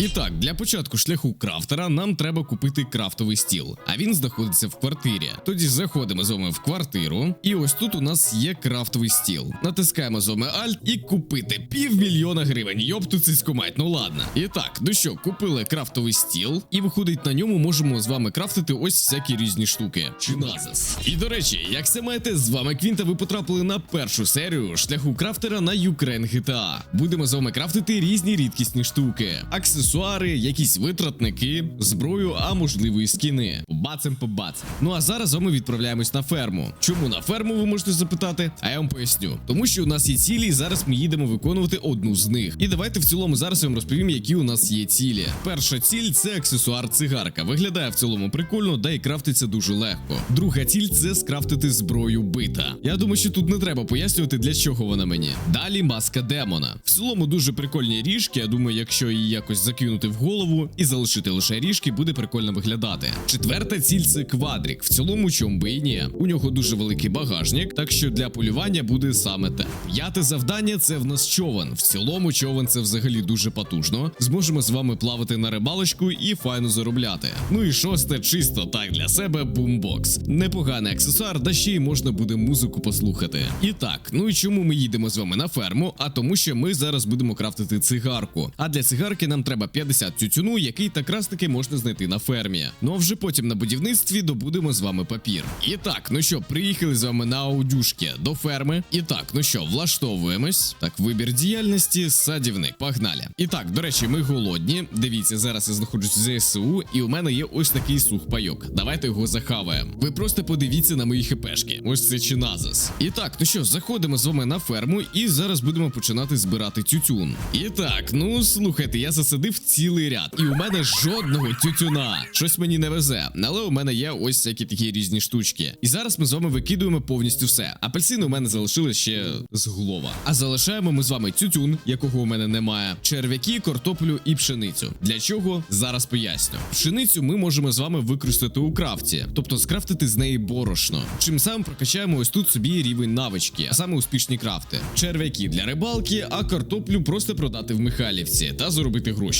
І так, для початку шляху крафтера нам треба купити крафтовий стіл, а він знаходиться в квартирі. Тоді заходимо з вами в квартиру, і ось тут у нас є крафтовий стіл. Натискаємо з вами Alt і купити півмільйона гривень. Йопту цицьку мать, ну ладно. І так, ну що, купили крафтовий стіл, і виходить на ньому, можемо з вами крафтити ось всякі різні штуки. Чи назас. І до речі, як все маєте, з вами Квінта, ви потрапили на першу серію шляху крафтера на Ukraine GTA. Будемо з вами крафтити різні рідкісні штуки. Аксесу аксесуари, якісь витратники, зброю, а можливо і скіни. Побацем, побацем. Ну а зараз ми відправляємось на ферму. Чому на ферму ви можете запитати? А я вам поясню. Тому що у нас є цілі, і зараз ми їдемо виконувати одну з них. І давайте в цілому зараз вам розповім, які у нас є цілі. Перша ціль це аксесуар цигарка. Виглядає в цілому прикольно, да і крафтиться дуже легко. Друга ціль це скрафтити зброю бита. Я думаю, що тут не треба пояснювати, для чого вона мені. Далі маска демона. В цілому дуже прикольні ріжки. Я думаю, якщо її якось закинути кинути в голову і залишити лише ріжки, буде прикольно виглядати. Четверта ціль це квадрік, В цілому, чому би і ні. У нього дуже великий багажник, так що для полювання буде саме те. П'яте завдання це в нас човен. В цілому човен це взагалі дуже потужно. Зможемо з вами плавати на рибалочку і файно заробляти. Ну і шосте, чисто так для себе бумбокс. Непоганий аксесуар, да ще й можна буде музику послухати. І так, ну і чому ми їдемо з вами на ферму? А тому, що ми зараз будемо крафтити цигарку. А для цигарки нам треба треба 50 тютюну, який якраз таки можна знайти на фермі. Ну а вже потім на будівництві добудемо з вами папір. І так, ну що, приїхали з вами на аудюшки до ферми. І так, ну що, влаштовуємось. Так, вибір діяльності, садівник. Погнали. І так, до речі, ми голодні. Дивіться, зараз я знаходжусь в ЗСУ, і у мене є ось такий сух пайок. Давайте його захаваємо. Ви просто подивіться на мої хіпешки. Ось це чи назас. І так, ну що, заходимо з вами на ферму, і зараз будемо починати збирати тютюн. І так, ну слухайте, я засадив. В цілий ряд. І у мене жодного тютюна. Щось мені не везе. Але у мене є ось всякі такі різні штучки. І зараз ми з вами викидуємо повністю все. Апельсини у мене залишили ще з голова. А залишаємо ми з вами тютюн, якого у мене немає, черв'яки, картоплю і пшеницю. Для чого зараз поясню. Пшеницю ми можемо з вами використати у крафті, тобто скрафтити з неї борошно. Чим самим прокачаємо ось тут собі рівень навички, а саме успішні крафти. Черв'яки для рибалки, а картоплю просто продати в Михайлівці та заробити гроші.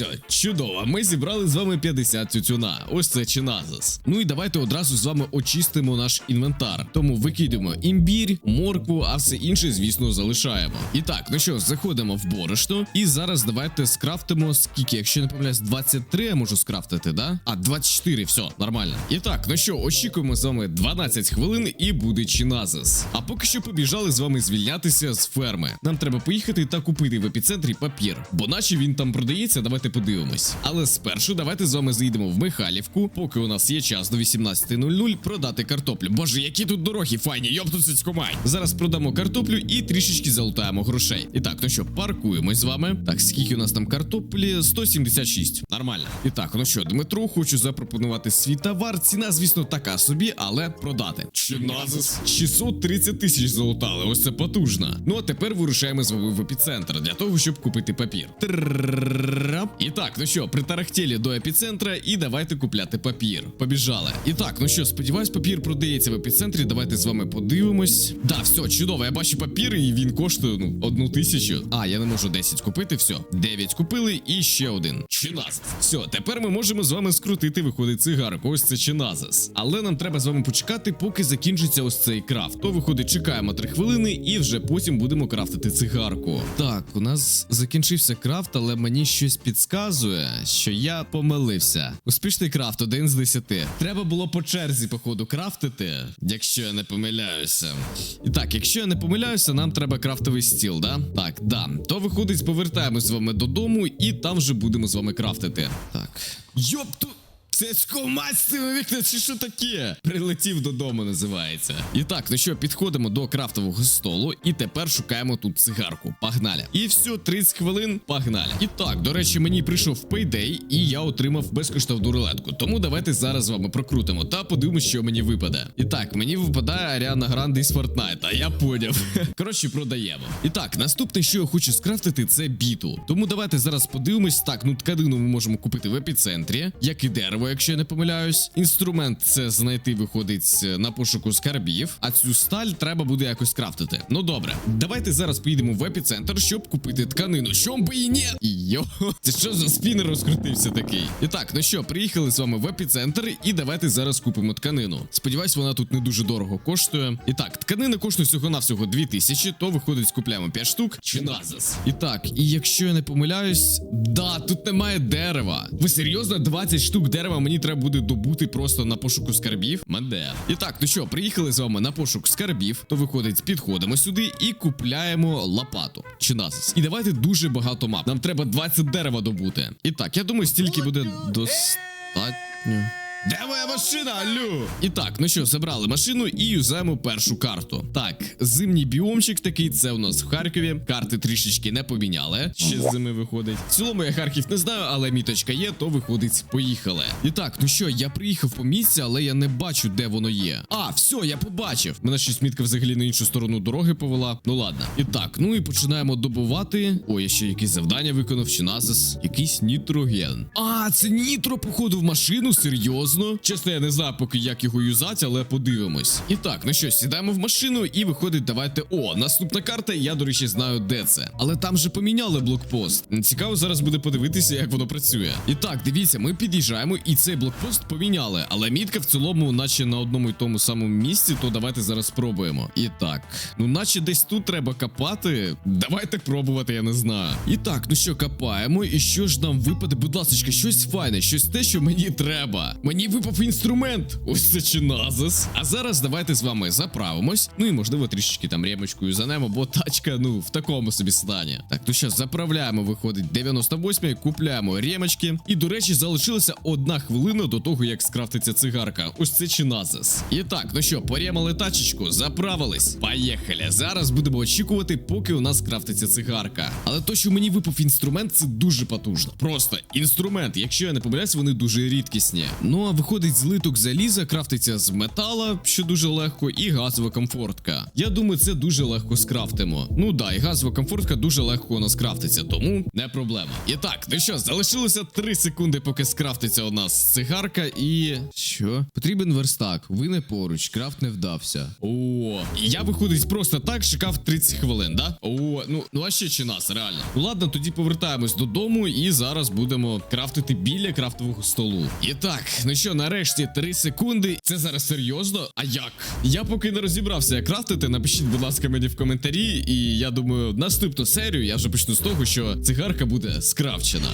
все, чудово. Ми зібрали з вами 50 тютюна. Ось це чиназас. Ну і давайте одразу з вами очистимо наш інвентар. Тому викидемо імбір, моркву, а все інше, звісно, залишаємо. І так, ну що, заходимо в борошно. І зараз давайте скрафтимо скільки, якщо не помиляюсь, 23 я можу скрафтити, да? А 24, все, нормально. І так, ну що, очікуємо з вами 12 хвилин і буде чиназас. А поки що побіжали з вами звільнятися з ферми. Нам треба поїхати та купити в епіцентрі папір, бо наче він там продається. Давайте подивимось. Але спершу давайте з вами заїдемо в Михайлівку, поки у нас є час до 18.00 продати картоплю. Боже, які тут дороги, файні, йопту, йоптусицько май. Зараз продамо картоплю і трішечки залутаємо грошей. І так, ну що, паркуємось з вами. Так, скільки у нас там картоплі? 176. Нормально. І так, ну що, Дмитро, хочу запропонувати свій товар. Ціна, звісно, така собі, але продати. Чиназис. 630 тисяч залутали. Ось це потужно. Ну а тепер вирушаємо з вами в епіцентр для того, щоб купити папір. Трап. І так, ну що, притарахтіли до епіцентра, і давайте купляти папір. Побіжали. І так, ну що, сподіваюсь, папір продається в епіцентрі. Давайте з вами подивимось. Да, все, чудово. Я бачу папір, і він коштує ну, одну тисячу. А, я не можу 10 купити, все. 9 купили і ще один. Чиназ. Все, тепер ми можемо з вами скрутити, виходить цигарку. Ось це чиназис. Але нам треба з вами почекати, поки закінчиться ось цей крафт. То виходить, чекаємо 3 хвилини і вже потім будемо крафтити цигарку. Так, у нас закінчився крафт, але мені щось під підказує, що я помилився. Успішний крафт, один з 10. Треба було по черзі, походу, крафтити, якщо я не помиляюся. І так, якщо я не помиляюся, нам треба крафтовий стіл, да? Так, да. То виходить, повертаємось з вами додому, і там вже будемо з вами крафтити. Так. Йопту. Мать з вікна, чи що таке? Прилетів додому, називається. І так, ну що, підходимо до крафтового столу, і тепер шукаємо тут цигарку. Погнали. І все, 30 хвилин, погнали. І так, до речі, мені прийшов пейдей, і я отримав безкоштовну рулетку. Тому давайте зараз з вами прокрутимо та подивимося, що мені випаде. І так, мені випадає Аріана Гранде із Фортнайта, я поняв. Коротше, продаємо. І так, наступне, що я хочу скрафтити, це біту. Тому давайте зараз подивимось. Так, ну тканину ми можемо купити в епіцентрі, як і дерево якщо я не помиляюсь. Інструмент це знайти виходить на пошуку скарбів, а цю сталь треба буде якось крафтити. Ну добре, давайте зараз поїдемо в епіцентр, щоб купити тканину. Що би і ні? Йо, це що за спінер розкрутився такий? І так, ну що, приїхали з вами в епіцентр, і давайте зараз купимо тканину. Сподіваюсь, вона тут не дуже дорого коштує. І так, тканина коштує всього навсього 2000, то виходить, скупляємо 5 штук. Чи назис? І так, і якщо я не помиляюсь, да, тут немає дерева. Ви серйозно 20 штук дерева мені треба буде добути просто на пошуку скарбів? Менде. І так, ну що, приїхали з вами на пошук скарбів, то виходить, підходимо сюди і купляємо лопату. Чи назис. І давайте дуже багато мап. Нам треба 20 дерева добути. І так, я думаю, стільки буде достатньо. Де моя машина, алло? І так, ну що, забрали машину і юзаємо першу карту. Так, зимній біомчик такий, це у нас в Харкові. Карти трішечки не поміняли. Ще з зими виходить. В цілому я Харків не знаю, але міточка є, то виходить, поїхали. І так, ну що, я приїхав по місці, але я не бачу, де воно є. А, все, я побачив. Мене щось мітка взагалі на іншу сторону дороги повела. Ну ладно. І так, ну і починаємо добувати. Ой, я ще якісь завдання виконав, чи назис. Якийсь нітроген. А, це нітро, походу, в машину, серйозно. Чесно, я не знаю поки як його юзати, але подивимось. І так, ну що, сідаємо в машину і виходить, давайте. О, наступна карта, я, до речі, знаю, де це. Але там же поміняли блокпост. Цікаво зараз буде подивитися, як воно працює. І так, дивіться, ми під'їжджаємо, і цей блокпост поміняли. Але мітка в цілому, наче на одному і тому самому місці, то давайте зараз спробуємо. І так, ну наче десь тут треба копати. Давайте пробувати, я не знаю. І так, ну що, копаємо, і що ж нам випаде? Будь ласка, щось файне, щось те, що мені треба. Мені випав інструмент. Ось це чи назис. А зараз давайте з вами заправимось. Ну і можливо трішечки там ремочкою занемо, бо тачка, ну, в такому собі стані. Так, ну що, заправляємо, виходить 98 купляємо ремочки. І, до речі, залишилася одна хвилина до того, як скрафтиться цигарка. Ось це чи назис. І так, ну що, порємали тачечку, заправились. Поїхали. Зараз будемо очікувати, поки у нас крафтиться цигарка. Але то, що мені випав інструмент, це дуже потужно. Просто інструмент, якщо я не помиляюсь, вони дуже рідкісні. Ну а виходить, злиток заліза крафтиться з метала, що дуже легко, і газова комфортка. Я думаю, це дуже легко скрафтимо. Ну да, і газова комфортка дуже легко у нас крафтиться, тому не проблема. І так, ну що, залишилося 3 секунди, поки скрафтиться у нас цигарка, і. Що? Потрібен верстак. Ви не поруч, крафт не вдався. О, я виходить просто так, чекав 30 хвилин, да? О, ну ну а ще чи нас, реально. Ну ладно, тоді повертаємось додому і зараз будемо крафтити біля крафтового столу. І так, ну що, нарешті 3 секунди. Це зараз серйозно? А як? Я поки не розібрався, як крафтити. Напишіть, будь ласка, мені в коментарі. І я думаю, наступну серію я вже почну з того, що цигарка буде скрафчена.